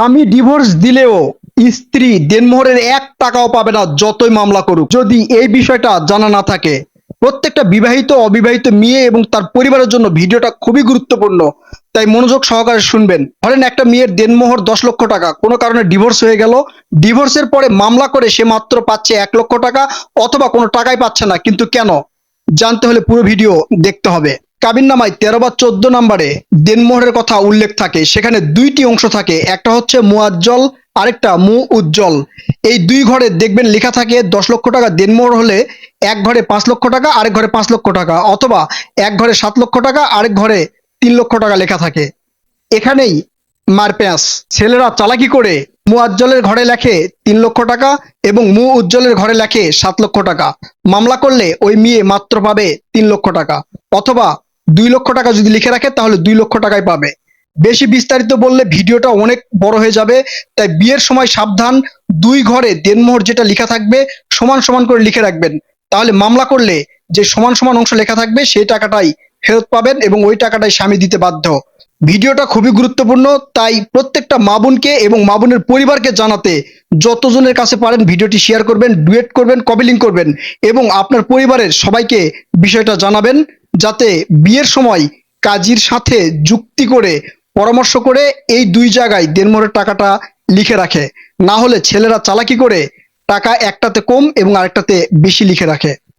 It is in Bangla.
স্বামী ডিভোর্স দিলেও স্ত্রী দেনমোহরের এক টাকাও পাবে না যতই মামলা করুক। যদি এই বিষয়টা জানা না থাকে, প্রত্যেকটা বিবাহিত, অবিবাহিত মেয়ে এবং তার পরিবারের জন্য ভিডিওটা খুবই গুরুত্বপূর্ণ, তাই মনোযোগ সহকারে শুনবেন। ধরেন একটা মেয়ের দেনমোহর দশ লক্ষ টাকা, কোনো কারণে ডিভোর্স হয়ে গেল। ডিভোর্সের পরে মামলা করে সে মাত্র পাচ্ছে এক লক্ষ টাকা, অথবা কোনো টাকাই পাচ্ছে না, কিন্তু কেন? জানতে হলে পুরো ভিডিও দেখতে হবে। কাবিননামায় তেরো বা চোদ্দ নম্বরে দেনমোহরের কথা উল্লেখ থাকে। সেখানে দুইটি অংশ থাকে। একটা হচ্ছে মুয়াজ্জল আরেকটা মু উজ্জ্বল এই দুই ঘরে দেখবেন লেখা থাকে, দশ লক্ষ টাকা দেনমোহর হলে এক ঘরে পাঁচ লক্ষ টাকা, আরেক ঘরে পাঁচ লক্ষ টাকা, অথবা এক ঘরে সাত লক্ষ টাকা, আরেক ঘরে তিন লক্ষ টাকা লেখা থাকে। এখানেই মার পেঁয়াজ ছেলেরা চালাকি করে মুয়াজ্জলের ঘরে লেখে তিন লক্ষ টাকা এবং মু উজ্জ্বলের ঘরে লেখে সাত লক্ষ টাকা। মামলা করলে ওই মেয়ে মাত্র পাবে তিন লক্ষ টাকা, অথবা দুই লক্ষ টাকা যদি লিখে রাখে, তাহলে দুই লক্ষ টাকাই পাবে। বেশি বিস্তারিত বললে ভিডিওটা অনেক বড় হয়ে যাবে, তাই বিয়ের সময় সাবধান, দুই ঘরে দেনমোহর যেটা লেখা থাকবে, সমান সমান করে লিখে রাখবেন। তাহলে মামলা করলে যে সমান সমান অংশ লেখা থাকবে, সেই টাকাটাই ফেরত পাবেন এবং ওই টাকাটাই স্বামী দিতে বাধ্য। ভিডিওটা খুবই গুরুত্বপূর্ণ, তাই প্রত্যেকটা মা বোনকে এবং মা বোনের পরিবারকে জানাতে যতজনের কাছে পারেন ভিডিওটি শেয়ার করবেন, ডুয়েট করবেন কপিলিং করবেন এবং আপনার পরিবারের সবাইকে বিষয়টা জানাবেন। যাতে বিয়ের সময় কাজীর সাথে যুক্তি করে পরামর্শ করে এই দুই জায়গায় দেনমোহরের টাকাটা লিখে রাখে। না হলে ছেলেরা চালাকি করে টাকা একটাতে কম এবং আরেকটাতে বেশি লিখে রাখে।